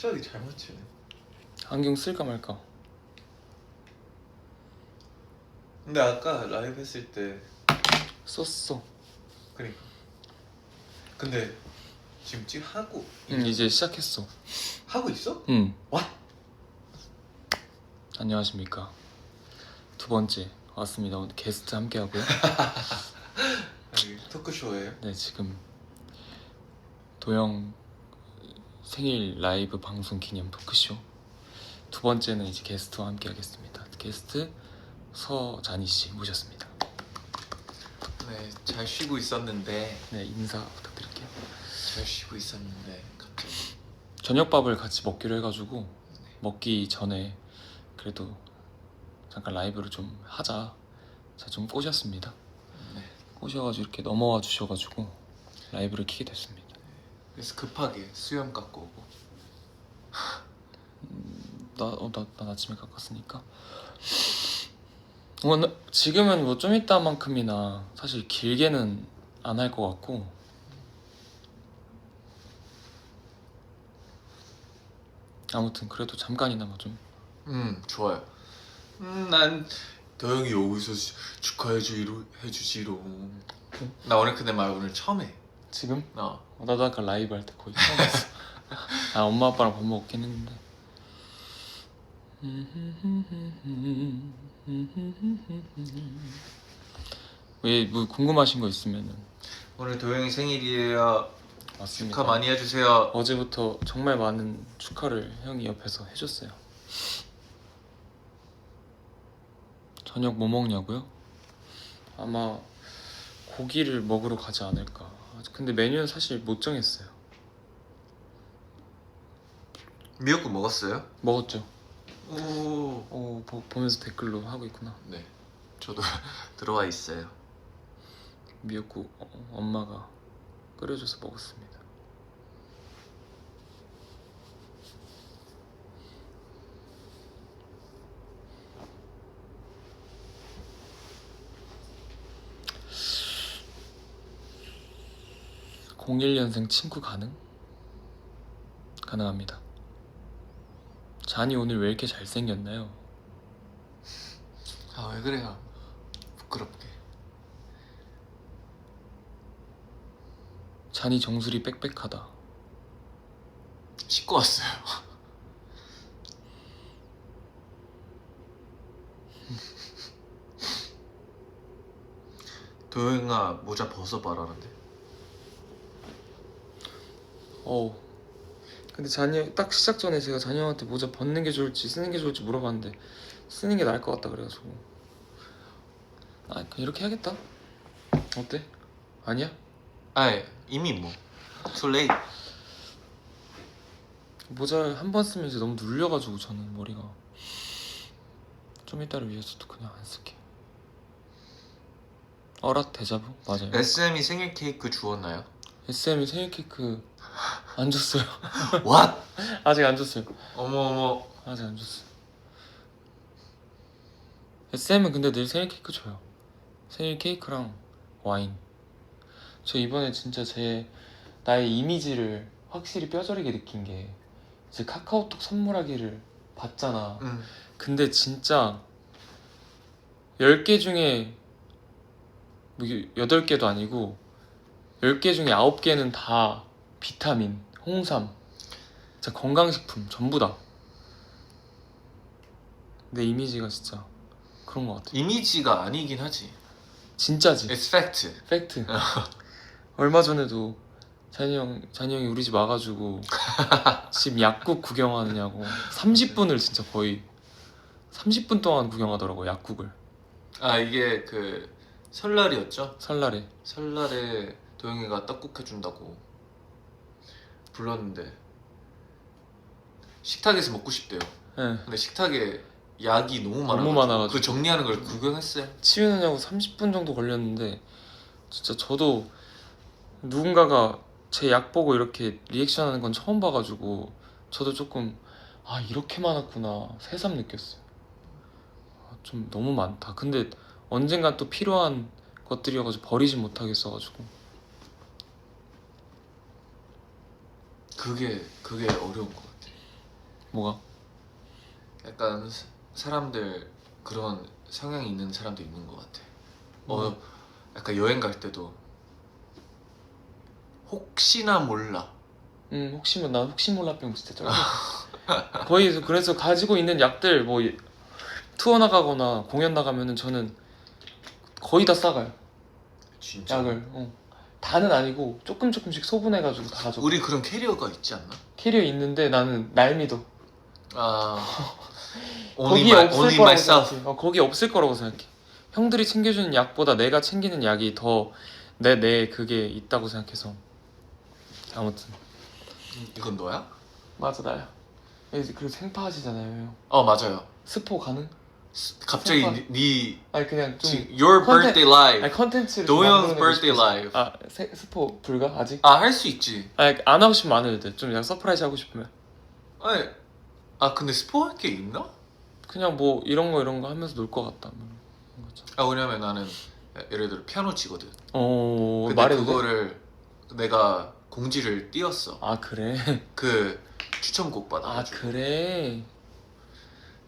갑자기 잘 맞추네. 안경 쓸까 말까 근데 아까 라이브 했을 때 썼어 그러니까. 근데 지금 지금 하고 응 이제 시작했어 하고 있어? 응 What? 안녕하십니까 두 번째 왔습니다 오늘 게스트 함께 하고요 여기 토크쇼예요. 네 지금 도영 생일 라이브 방송 기념 토크쇼. 두 번째는 이제 게스트와 함께 하겠습니다. 게스트 서자니 씨 모셨습니다. 네, 잘 쉬고 있었는데 네 인사 부탁드릴게요. 잘 쉬고 있었는데 갑자기. 저녁밥을 같이 먹기로 해가지고 먹기 전에 그래도 잠깐 라이브를 좀 하자. 제가 좀 꼬셨습니다. 네. 꼬셔가지고 이렇게 넘어와 주셔가지고 라이브를 키게 됐습니다 그래서 급하게 수염 깎고 오고 나, 어, 나, 난 아침에 깎았으니까 뭐, 나- 지금은 뭐 좀 이따만큼이나 사실 길게는 안 할 것 같고 아무튼 그래도 잠깐이나마 좀 음 좋아요. 음 난 도영이 여기서 주- 축하해 주기로 해주지로. 나 오늘 근데 말 오늘 처음 해. 지금 어. 어, 나도 아까 라이브 할 때 거의 처음 했어 아 엄마 아빠랑 밥 먹긴 했는데 왜뭐 궁금하신 거 있으면은 오늘 도영이 생일이에요. 맞습니다 축하 많이 해주세요. 어제부터 정말 많은 축하를 형이 옆에서 해줬어요. 저녁 뭐 먹냐고요? 아마 고기를 먹으러 가지 않을까. 근데 메뉴는 사실 못 정했어요. 미역국 먹었어요? 먹었죠. 오. 어, 보, 보면서 댓글로 하고 있구나. 네. 저도 들어와 있어요. 미역국 어, 엄마가 끓여줘서 먹었습니다. (01년생) 친구 가능? 가능합니다 잔이 오늘 왜 이렇게 잘생겼나요? 아 왜 그래요? 부끄럽게. 잔이 정수리 빽빽하다 씻고 왔어요. 도영아 모자 벗어봐라는데. 어우 근데 잔이 딱 시작 전에 제가 잔이 형한테 모자 벗는 게 좋을지 쓰는 게 좋을지 물어봤는데 쓰는 게 나을 것 같다 그래가지고 아 그냥 이렇게 해야겠다 어때? 아니야? 아 이미 뭐. Too late. 모자 한번 쓰면 이제 너무 눌려가지고 저는 머리가 좀 이따를 위해서도 그냥 안 쓸게 어라 데자부? 맞아요 SM이 생일 케이크 주었나요? SM이 생일 케이크 안 줬어요 What? 아직 안 줬어요 어머 어머. 아직 안 줬어요. SM은 근데 늘 생일 케이크 줘요. 생일 케이크랑 와인. 저 이번에 진짜 제 나의 이미지를 확실히 뼈저리게 느낀 게 이제 카카오톡 선물하기를 봤잖아. 응. 근데 진짜 10개 중에 뭐 8개도 아니고 10개 중에 9개는 다 비타민, 홍삼, 진짜 건강식품 전부 다. 내 이미지가 진짜 그런 것 같아. 이미지가 아니긴 하지. 진짜지. It's fact. 팩트. 얼마 전에도 잔이 형, 잔이 형이 우리 집 와가지고 집 약국 구경하느냐고 30분을 진짜 거의 30분 동안 구경하더라고 약국을 아 이게 그 설날이었죠? 설날에. 설날에 도영이가 떡국 해준다고 불렀는데 식탁에서 먹고 싶대요. 예. 근데 식탁에 약이 너무 많아. 너무 많아가지고. 그 정리하는 걸 구경했어요. 치우느냐고 30분 정도 걸렸는데 진짜 저도 누군가가 제 약 보고 이렇게 리액션하는 건 처음 봐가지고 저도 조금 아 이렇게 많았구나 새삼 느꼈어요. 아, 좀 너무 많다. 근데 언젠간 또 필요한 것들이어가지고 버리지 못하겠어가지고 그게 그게 어려운 것 같아. 뭐가? 약간 사- 사람들 그런 성향이 있는 사람도 있는 것 같아. 어, 음. 약간 여행 갈 때도 혹시나 몰라. 음 혹시 뭐나 혹시 몰라병 진짜 쩔어. 거의 그래서 가지고 있는 약들 뭐 투어 나가거나 공연 나가면은 저는 거의 다 싸가요 진짜. 약을. 어. 다는 아니고 조금 조금씩 소분해가지고 다 가져. 우리 그런 캐리어가 있지 않나? 캐리어 있는데 나는 날 믿어. 아. only 거기 my, 없을 only 거라고 myself. 생각해. 어, 거기 없을 거라고 생각해. 형들이 챙겨주는 약보다 내가 챙기는 약이 더 내 내 그게 있다고 생각해서. 아무튼 이건 너야? 맞아 나야. 이제 그리고 생파 하시잖아요. 형. 어 맞아요. 스포 가능? 스- 갑자기. 니, 니 아니 그냥 좀 지금 your 컨텐- birthday live. 아니 컨텐츠를 좀 도영's 만들어내고 birthday 싶어서. live. 아 세, 스포 불가 아직? 아 할 수 있지. 아니 안 하고 싶으면 안 해도 돼. 좀 약간 서프라이즈 하고 싶으면 아니, 아 근데 스포할 게 있나? 그냥 뭐 이런 거 이런 거 하면서 놀 것 같다. 뭐 이런 거죠. 아 왜냐면 나는 예를 들어 피아노 치거든. 어 근데 말해도 돼? 그거를 내가 공지를 띄웠어. 아 그래? 그 추천곡 아 받아가지고. 그래?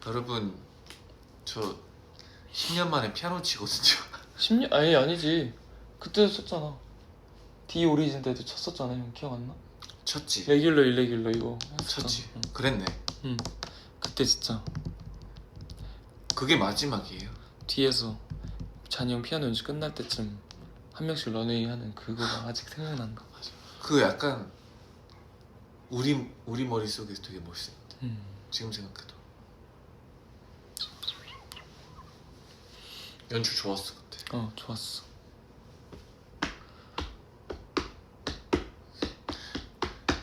여러분 저 10년 만에 피아노 치거든요. 10년 아니 아니지. 그때도 썼잖아. D 오리진 때도 쳤었잖아. 형 기억 안 나? 쳤지. 레귤러 일레귤러 이거 했었잖아. 쳤지. 응. 그랬네. 응. 그때 진짜 그게 마지막이에요. 뒤에서 잔이 형 피아노 연주 끝날 때쯤 한 명씩 런웨이 하는 그거가 아직 생각난다. 그 약간 우리 우리 머릿 속에 되게 멋있어. 음. 지금 생각해도 연주 좋았어 그때. 어 좋았어.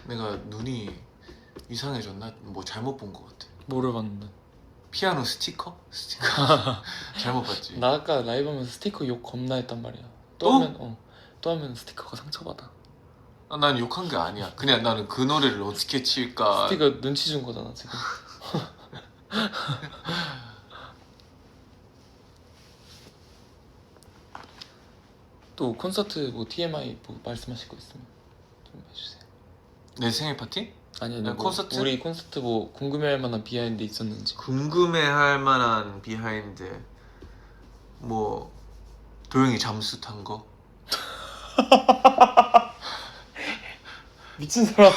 내가 눈이 이상해졌나? 뭐 잘못 본 것 같아. 뭐를 봤는데? 피아노 스티커? 스티커 잘못 봤지. 나 아까 라이브 하면서 스티커 욕 겁나 했단 말이야. 또, 또? 하면 어또 하면 스티커가 상처받아. 아, 난 욕한 게 아니야. 그냥 나는 그 노래를 어떻게 칠까. 스티커 눈치 준 거잖아 지금. 또 콘서트 뭐 TMI 뭐 말씀하실 거 있으면 좀 해주세요. 내 생일 파티? 아니 아니 아, 뭐 콘서트? 우리 콘서트 뭐 궁금해할 만한 비하인드 있었는지. 궁금해할 만한 비하인드 뭐 도영이 잠수 탄 거? 미친 사람.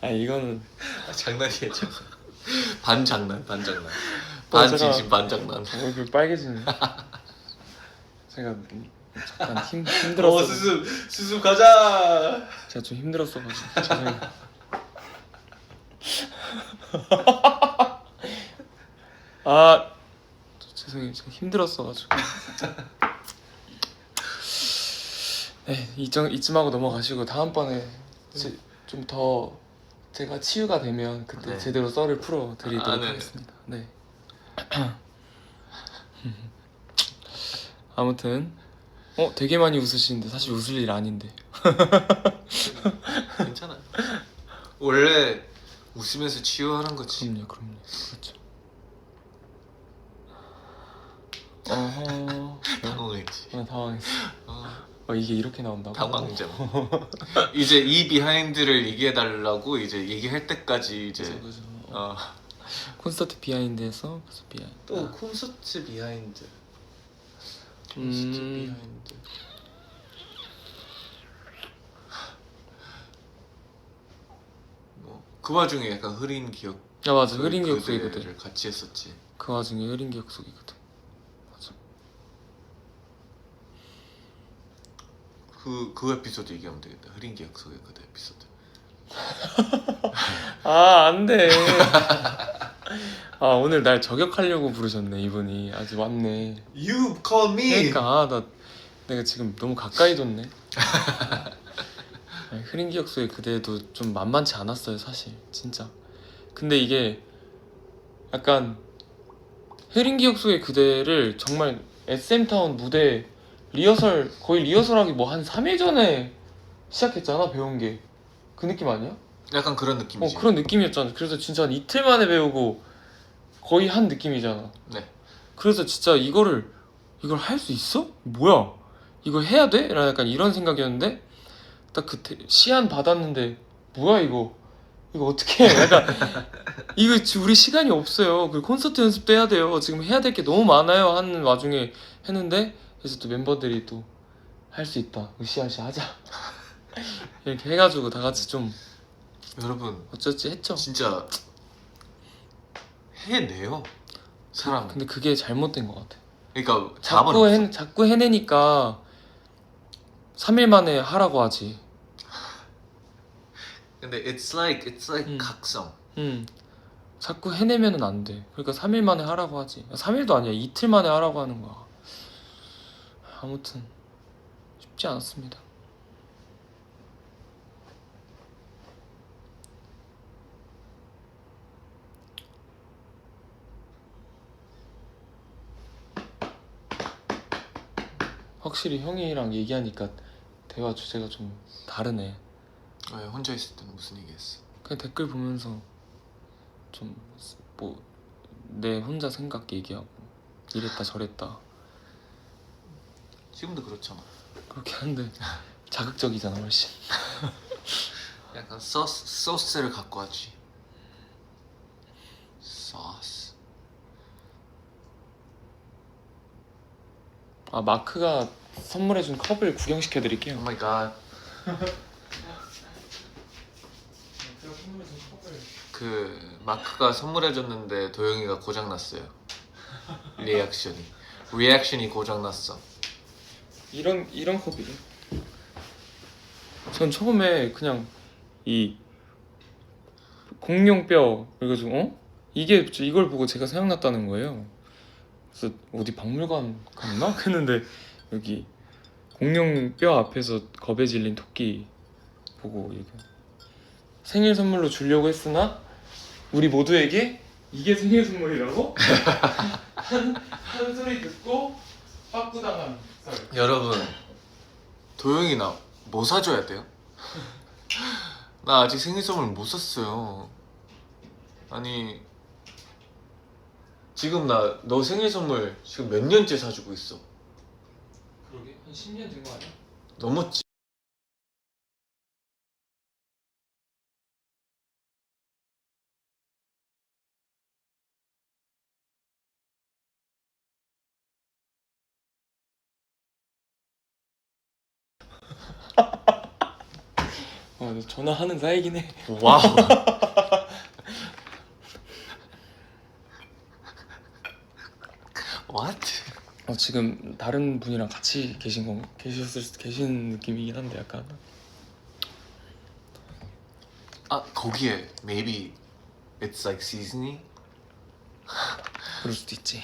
아 이거는 아, 장난이야 장난. 반 장난 반 장난. 어, 반 제가- 진심 반 장난. 얼굴 빨개지네. 제가 잠깐 힘 힘들었어. 수습 수습 가자. 제가 좀 힘들었어가지고 죄송해요. 아 저- 죄송해요. 제가 힘들었어가지고. 네 이쯤 이쯤 하고 넘어가시고 다음번에 좀 더 제가 치유가 되면 그때 네. 제대로 썰을 풀어 드리도록 아, 네. 하겠습니다. 네. 아무튼 어 되게 많이 웃으시는데 사실 웃을 일 아닌데. 괜찮아. 원래 웃으면서 치유하는 거지. 그럼요, 그럼요. 그렇죠. 어허. 당황했지. 어, 당황했어. 어, 어, 이게 이렇게 나온다고? 당황점. 이제 이 비하인드를 얘기해 달라고 이제 얘기할 때까지 이제 그죠, 그죠. 어. 어. 콘서트 비하인드에서 무슨 비하인드? 또 콘서트 비하인드. 콘서트 음. 비하인드. 뭐 그 와중에 약간 흐린 기억. 아 맞아, 그- 흐린 기억 속이거든. 같이 했었지. 그 와중에 흐린 기억 속이거든. 맞아. 그, 그 에피소드 얘기하면 되겠다. 흐린 기억 속의 그대 에피소드. 아, 안 돼. 아, 오늘 날 저격하려고 부르셨네, 이분이. 아직 왔네. You call me. 그러니까 아, 나 내가 지금 너무 가까이 뒀네. 아니, 흐린 기억 속의 그대도 좀 만만치 않았어요, 사실. 진짜. 근데 이게 약간 흐린 기억 속의 그대를 정말 SM타운 무대 리허설 거의 리허설하기 뭐 한 3일 전에 시작했잖아, 배운 게. 그 느낌 아니야? 약간 그런 어, 느낌이지. 그런 느낌이었잖아. 그래서 진짜 한 이틀 만에 배우고 거의 한 느낌이잖아. 네. 그래서 진짜 이거를 이걸 할 수 있어? 뭐야? 이거 해야 돼? 라는 약간 이런 생각이었는데 딱 그때 시안 받았는데 뭐야 이거 이거 어떻게 해 약간 이거 우리 시간이 없어요 그 콘서트 연습도 해야 돼요 지금 해야 될 게 너무 많아요 하는 와중에 했는데 그래서 또 멤버들이 또 할 수 있다 으쌰으쌰 하자 이렇게 해가지고 다 같이 좀 여러분 어쩌지 했죠 진짜 해내요 사람. 근데 그게 잘못된 것 같아 그러니까 답은 자꾸 없어. 해, 자꾸 해내니까 3일 만에 하라고 하지 근데 it's like it's like 음. 각성. 음. 자꾸 해내면은 안 돼. 그러니까 3일 만에 하라고 하지. 3일도 아니야. 이틀 만에 하라고 하는 거야. 아무튼 쉽지 않았습니다. 확실히 형이랑 얘기하니까 대화 주제가 좀 다르네. 왜 혼자 있을 때는 무슨 얘기했어? 그냥 댓글 보면서 좀 뭐 내 혼자 생각 얘기하고 이랬다 저랬다 지금도 그렇잖아. 그렇게 하는데 자극적이잖아 훨씬 약간 소스 소스를 갖고 왔지. 소스. 아 마크가 선물해준 컵을 구경시켜 오 드릴게요 마이 갓. 그 마크가 선물해줬는데 도영이가 고장 났어요. 리액션이. 리액션이 고장 났어. 이런 이런 컵이래 전 처음에 그냥 이 공룡뼈 그래가지고 어? 이게 이걸 보고 제가 생각났다는 거예요 그래서 어디 박물관 갔나? 했는데 여기 공룡 뼈 앞에서 겁에 질린 토끼 보고 이거 생일 선물로 주려고 했으나 우리 모두에게 이게 생일 선물이라고? 한, 한 소리 듣고 빠꾸당한 썰 여러분 도영이 나 뭐 사줘야 돼요? 나 아직 생일 선물 못 샀어요. 아니 지금 나 너 생일 선물 지금 몇 년째 사주고 있어. 그러게 한 10년 된 거 아니야? 넘었지. 아, 너 전화하는 사이긴 해. 와우. What? 어, 지금 다른 분이랑 같이 계신 건 계셨을 수- 계신 느낌이긴 한데 약간 아 거기에 maybe it's like seasoning. 그럴 수도 있지.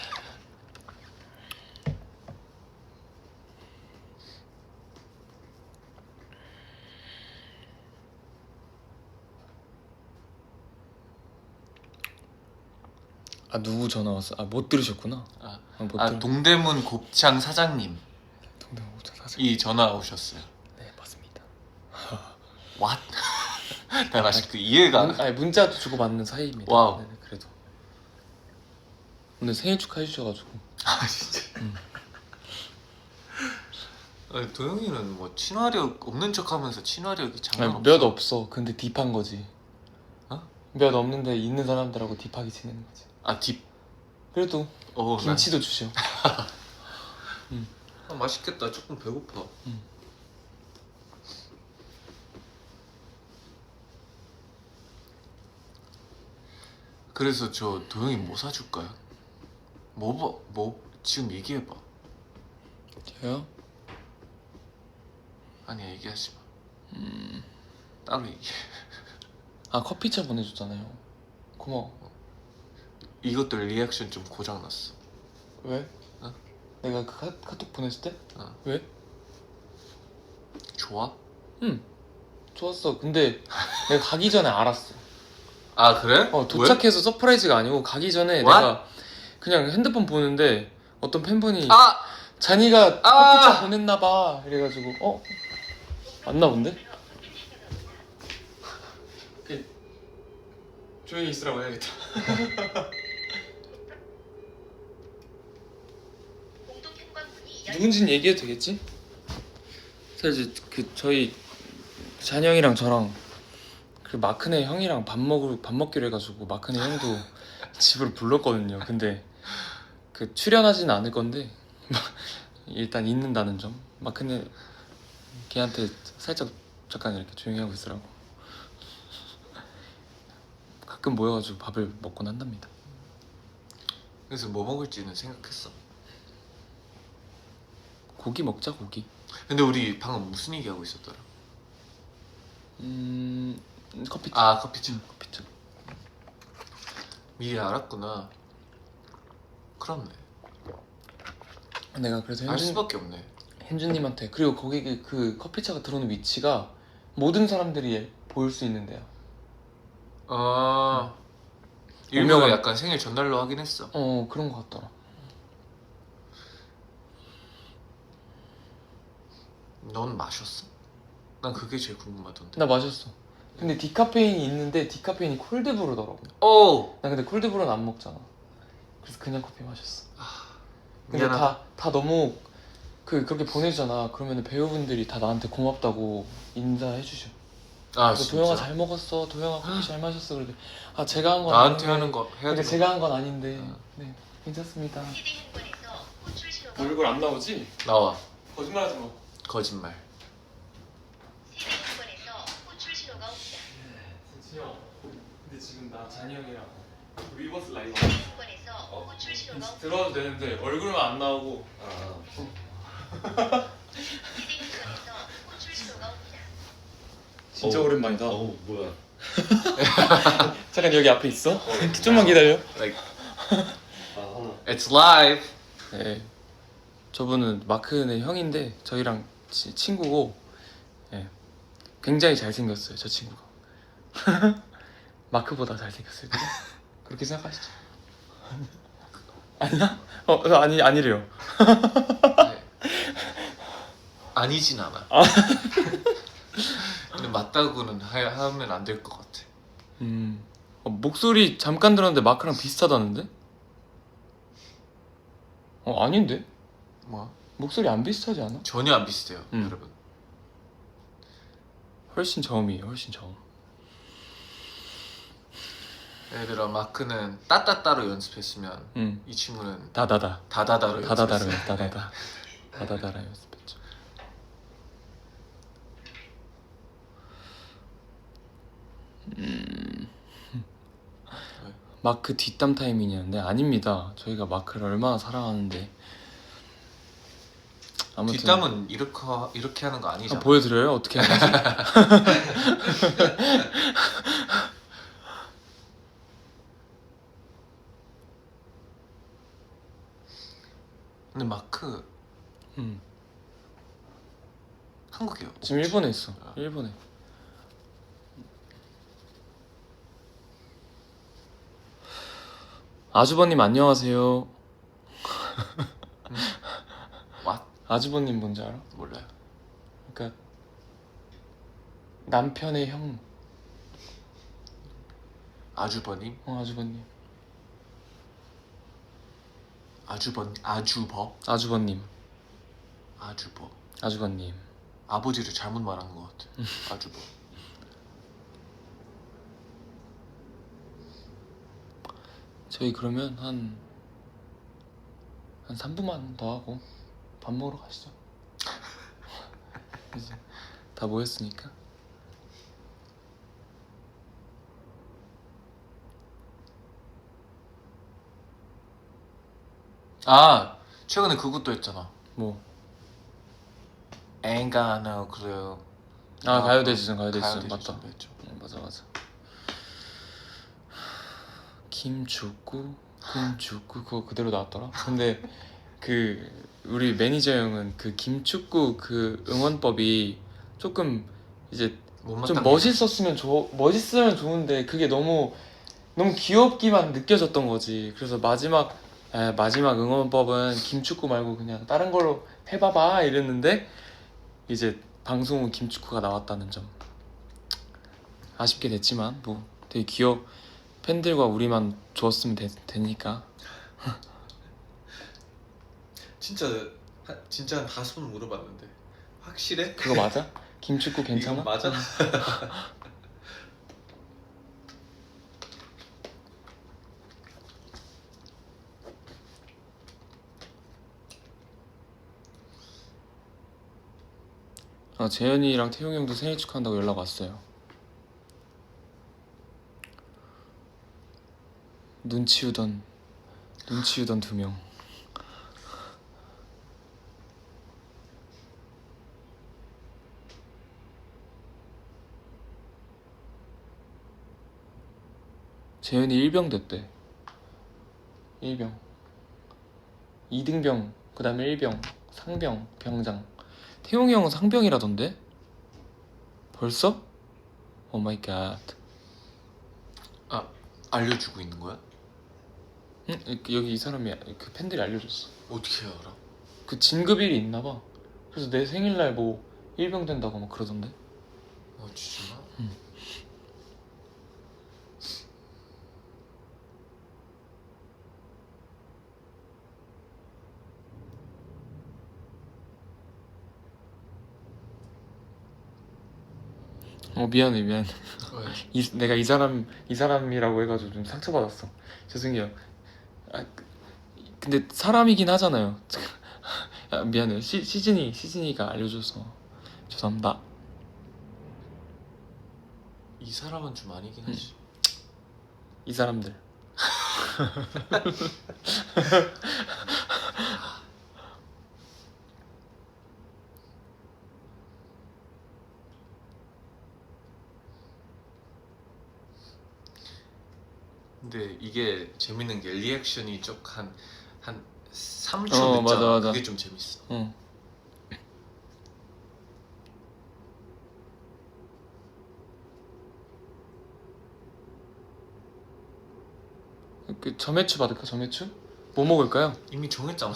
아 누구 전화 왔어? 아 못 들으셨구나. 아, 아못 아 들. 동대문 곱창 사장님 동동 오자 사장. 이 전화 오셨어요. 네 맞습니다. What? 난 아직 그 이해가 문, 아니 문자도 주고 받는 사이입니다. 와우. 네네, 그래도 오늘 생일 축하해 주셔가지고 아 진짜. 음. 아니, 도영이는 뭐 친화력 없는 척하면서 친화력이 장난 아니, 없어. 몇 없어. 근데 딥한 거지. 어? 몇 없는데 있는 사람들하고 딥하게 지내는 거지. 아 딥. 그래도 어, 난- 김치도 주셔. 아, 맛있겠다. 조금 배고파. 음. 그래서 저 도영이 뭐 사줄까요? 뭐 봐? 뭐 지금 얘기해봐. 저요? 아니야 얘기하지 마. 음. 따로 얘기. 아 커피차 보내줬잖아요. 고마워. 이것들 리액션 좀 고장 났어. 왜? 어? 내가 그 카, 카톡 보냈을 때? 어. 왜? 좋아? 응. 좋았어. 근데 내가 가기 전에 알았어. 아 그래? 어 도착해서 서프라이즈가 아니고 가기 전에 What? 내가 그냥 핸드폰 보는데 어떤 팬분이 왜? 아 잔이가 아! 커피차 보냈나봐 이래가지고 어? 맞나 본데? 그, 조용히 있으라고 해야겠다 누군지는 얘기해도 되겠지? 사실 그 저희 잔영이랑 저랑 그 마크네 형이랑 밥 먹을 밥 먹기로 해가지고 마크네 형도 집으로 불렀거든요. 근데 그 출연하지는 않을 건데 일단 있는다는 점. 마크네 걔한테 살짝 잠깐 이렇게 조용히 하고 있으라고. 가끔 모여가지고 밥을 먹곤 한답니다. 그래서 뭐 먹을지는 생각했어. 고기 먹자 고기. 근데 우리 방금 무슨 얘기하고 있었더라? 음 커피. 아 커피집. 커피집. 미리 알았구나. 그렇네. 내가 그래서 알 현준 수밖에 없네. 현준님한테 그리고 거기 그 커피차가 들어오는 위치가 모든 사람들이 볼 수 있는 데야. 아 일부러 운명은- 약간 생일 전날로 하긴 했어. 어 그런 거 같더라. 넌 마셨어? 난 그게 제일 궁금하던데. 나 마셨어. 근데 디카페인이 있는데 디카페인이 콜드브루더라고. 오 나 근데 콜드브루는 안 먹잖아. 그래서 그냥 커피 마셨어. 근데 미안하다. 다 다 너무 그 그렇게 보내주잖아. 그러면 배우분들이 다 나한테 고맙다고 인사해 주셔. 아 그래서 진짜. 도영아 잘 먹었어. 도영아 커피 잘 마셨어. 그러게. 아 제가 한 건 나한테 아닌데. 하는 거 해야 근데 돼. 제가 한 건 아닌데. 어. 네 괜찮습니다. 얼굴 안 나오지? 나와. 거짓말하지 마. 거짓말. 세대 행권에서 호출 신호가 옵니다. 진형 근데 지금 나 잔이 형이랑 위버스 라이브 세대 행권에서 호출 신호가 옵니다. 들어와도 되는데 얼굴만 안 나오고 호출 신호가 옵니다. 진짜 어. 오랜만이다. 어 뭐야? 잠깐 여기 앞에 있어? 좀만 기다려. Like 아 하나. it's live. 네. 저분은 마크네 형인데 저희랑 치- 친구고 예. 굉장히 잘생겼어요 저 친구가 마크보다 잘생겼어요 그죠? 그렇게 생각하시죠? 아니야? 어 어, 아니 아니래요 네. 아니진 않아. 근데 맞다고는 하, 하면 안 될 것 같아. 음 어, 목소리 잠깐 들었는데 마크랑 비슷하다는데? 어 아닌데? 뭐? 목소리 안 비슷하지 않아? 전혀 안 비슷해요, 음. 여러분. 훨씬 저음이에요 훨씬 저음 예를 들어 마크는 따따따로 연습했으면 음 이 친구는 다다다 다다다로 다다다로 연습했어요. 다다다 다다다라 연습했죠. 음. 마크 뒷담 타이밍이었는데 아닙니다. 저희가 마크를 얼마나 사랑하는데 아무튼 뒷담은 이렇게 이렇게 하는 거 아, 아니잖아. 보여드려요? 어떻게 하는지? 근데 마크 음. 한국이요. 지금 일본에 있어. 아. 일본에. 아주버님 안녕하세요. 와 아주버님 뭔지 알아? 몰라요. 그러니까 남편의 형, 아주버님, 어, 아주버님, 아주버, 아주버, 아주버님, 아주버. 아주버님. 아버지를 잘못 말한 것 같아. 아주버. 저희 그러면 한, 한 3분만 더 하고 밥 먹으러 가시죠. 이제 다 모였으니까. 아 최근에 그것도 했잖아. 뭐. 앵가나 그래요. 아, 가요대 지정, 가요대 지정. 가요대 맞다. 지정도 했죠. 어, 맞아, 맞아. 김축구, 김축구 그거 그대로 나왔더라. 근데 그 우리 매니저 형은 그 김축구 그 응원법이 조금 이제 좀. 멋있었으면 좋 멋있으면 좋은데 그게 너무 너무 귀엽기만 느껴졌던 거지. 그래서 마지막 에, 마지막 응원법은 김축구 말고 그냥 다른 걸로 해봐봐 이랬는데 이제 방송은 김축구가 나왔다는 점 아쉽게 됐지만 뭐 되게 귀여 팬들과 우리만 좋았으면 되, 되니까 진짜 하, 진짜 한 다섯 번 물어봤는데 확실해? 그거 맞아? 김치국 괜찮아? 이거 맞아? 아 재현이랑 태용이 형도 생일 축하한다고 연락 왔어요. 눈치우던 눈치우던 두 명. 재현이 1병 됐대. 1병. 2등병, 그 다음에 1병, 상병, 병장. 태용이 형은 상병이라던데? 벌써? 오 마이 갓. 아 알려주고 있는 거야? 응? 그 여기 이 사람이 그 팬들이 알려줬어. 어떻게 알아? 그 진급일이 있나 봐. 그래서 내 생일날 뭐 1병 된다고 막 그러던데. 어 진짜? 어 미안해 미안해. 왜? 이, 내가 이 사람 이 사람이라고 해가지고 좀 상처받았어. 죄송해요. 아, 그- 근데 사람이긴 하잖아요. 아, 미안해요. 시, 시즌이 시즌이가 알려줘서 죄송합니다. 이 사람은 좀 아니긴 하지. 이 사람들. 근데 이게 재밌는 게 리액션이 쭉한한 3초 어. 맞아, 맞아. 그게 좀 재밌어. 응. 그 점액추 받을까 점액추? 뭐 먹을까요? 이미 정했잖아.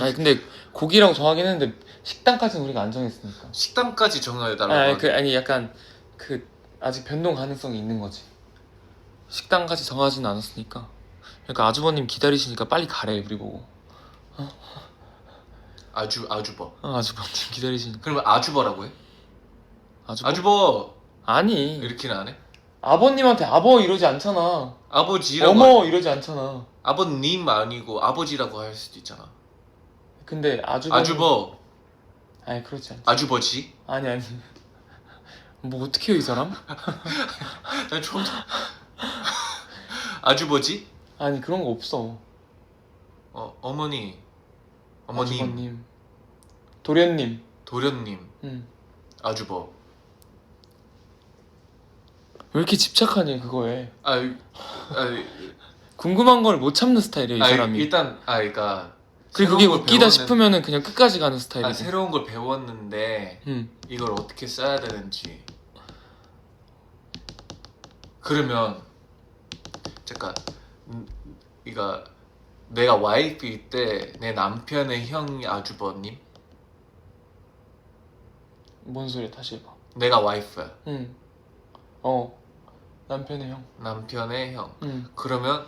아니 근데 고기라고 정하긴 했는데 식당까지는 우리가 안 정했으니까. 식당까지 정해달라고. 아니. 그 아니 약간 그 아직 변동 가능성이 있는 거지. 식당까지 정하지는 않았으니까. 그러니까 아주버님 기다리시니까 빨리 가래 우리 보고. 아주 아주버. 어, 아주버님 기다리시니까. 그러면 아주버라고 해? 아주버? 아주버 아니 이렇게는 안 해? 아버님한테 아버 이러지 않잖아. 아버지라고. 어머 이러지 않잖아. 아버님 아니고 아버지라고 할 수도 있잖아. 근데 아주버. 아주버, 아니 그렇지 않. 아주버지. 아니 아니. 뭐 어떻게 해요 이 사람? 난 처음. 아주버지? 아니 그런 거 없어. 어 어머니, 어머님, 아주버님. 도련님. 도련님, 응. 아주버. 왜 이렇게 집착하니 그거에? 아, 아, 궁금한 걸 못 참는 스타일이에요 이아 사람이. 일단 아 그러니까 그리고 그게 새로운 걸 웃기다 배웠는- 싶으면은 그냥 끝까지 가는 아, 스타일이고. 새로운 걸 배웠는데 응. 이걸 어떻게 써야 되는지. 그러면 잠깐 음, 이거 내가 와이프일 때 내 남편의 형이 아주버님, 뭔 소리야 다시 해봐. 내가 와이프야. 응. 어. 남편의 형. 남편의 형. 응. 그러면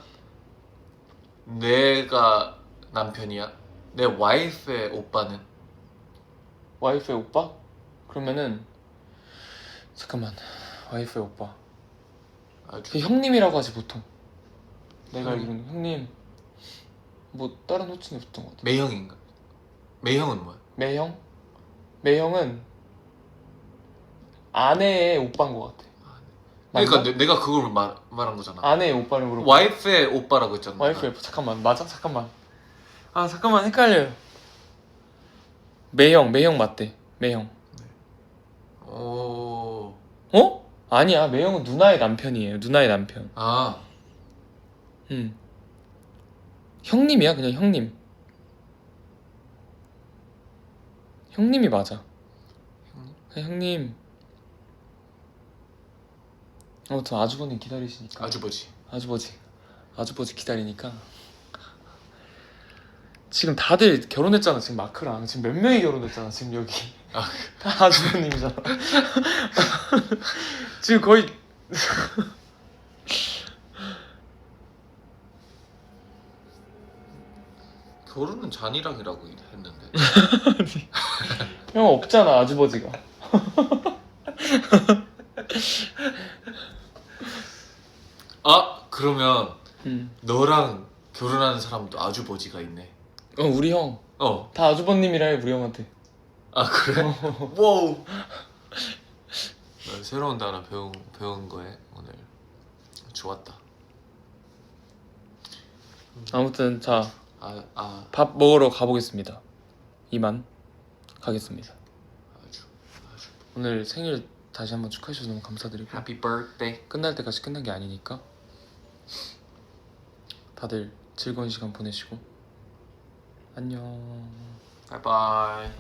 내가 남편이야. 내 와이프의 오빠는 와이프의 오빠? 그러면은 잠깐만. 와이프의 오빠. 아주 그 형님이라고 하지 보통. 내가 형님. 알기로는 형님. 뭐 다른 호칭이 붙은 것 같아. 매형인가? 매형은 뭐야? 매형? 매형은 아내의 오빠인 것 같아. 맞나? 그러니까 내, 내가 그걸 말, 말한 거잖아. 아내의 오빠를 물어봐. 와이프의 오빠라고 했잖아. 와이프의 오빠. 잠깐만 맞아? 잠깐만. 아 잠깐만 헷갈려요. 매형 매형 맞대. 매형. 오. 어? 아니야 매형은 누나의 남편이에요. 누나의 남편. 아. 응. 형님이야 그냥 형님. 형님이 맞아. 형님? 그냥 형님. 아무튼 아주버님 기다리시니까. 아주버지. 아주버지 아주버지 기다리니까 지금 다들 결혼했잖아 지금 마크랑 지금 몇 명이 결혼했잖아 지금 여기 아. 다 아주버님이잖아 지금 거의 결혼은 잔이랑이라고 했는데. 형 없잖아 아주버지가 아 그러면 응. 너랑 결혼하는 사람도 아주버지가 있네. 어 우리 형 다 어. 아주버님이라 해 우리 형한테 아 그래? 와우. 나 새로운 단어 배운 배운 거에 오늘 좋았다. 아무튼 자 아 아 밥 먹으러 가보겠습니다. 이만 가겠습니다. 아주 아주. 오늘 생일 다시 한번 축하해 주셔서 너무 감사드리고 Happy birthday. 끝날 때까지 끝난 게 아니니까 다들 즐거운 시간 보내시고 안녕. 바이바이.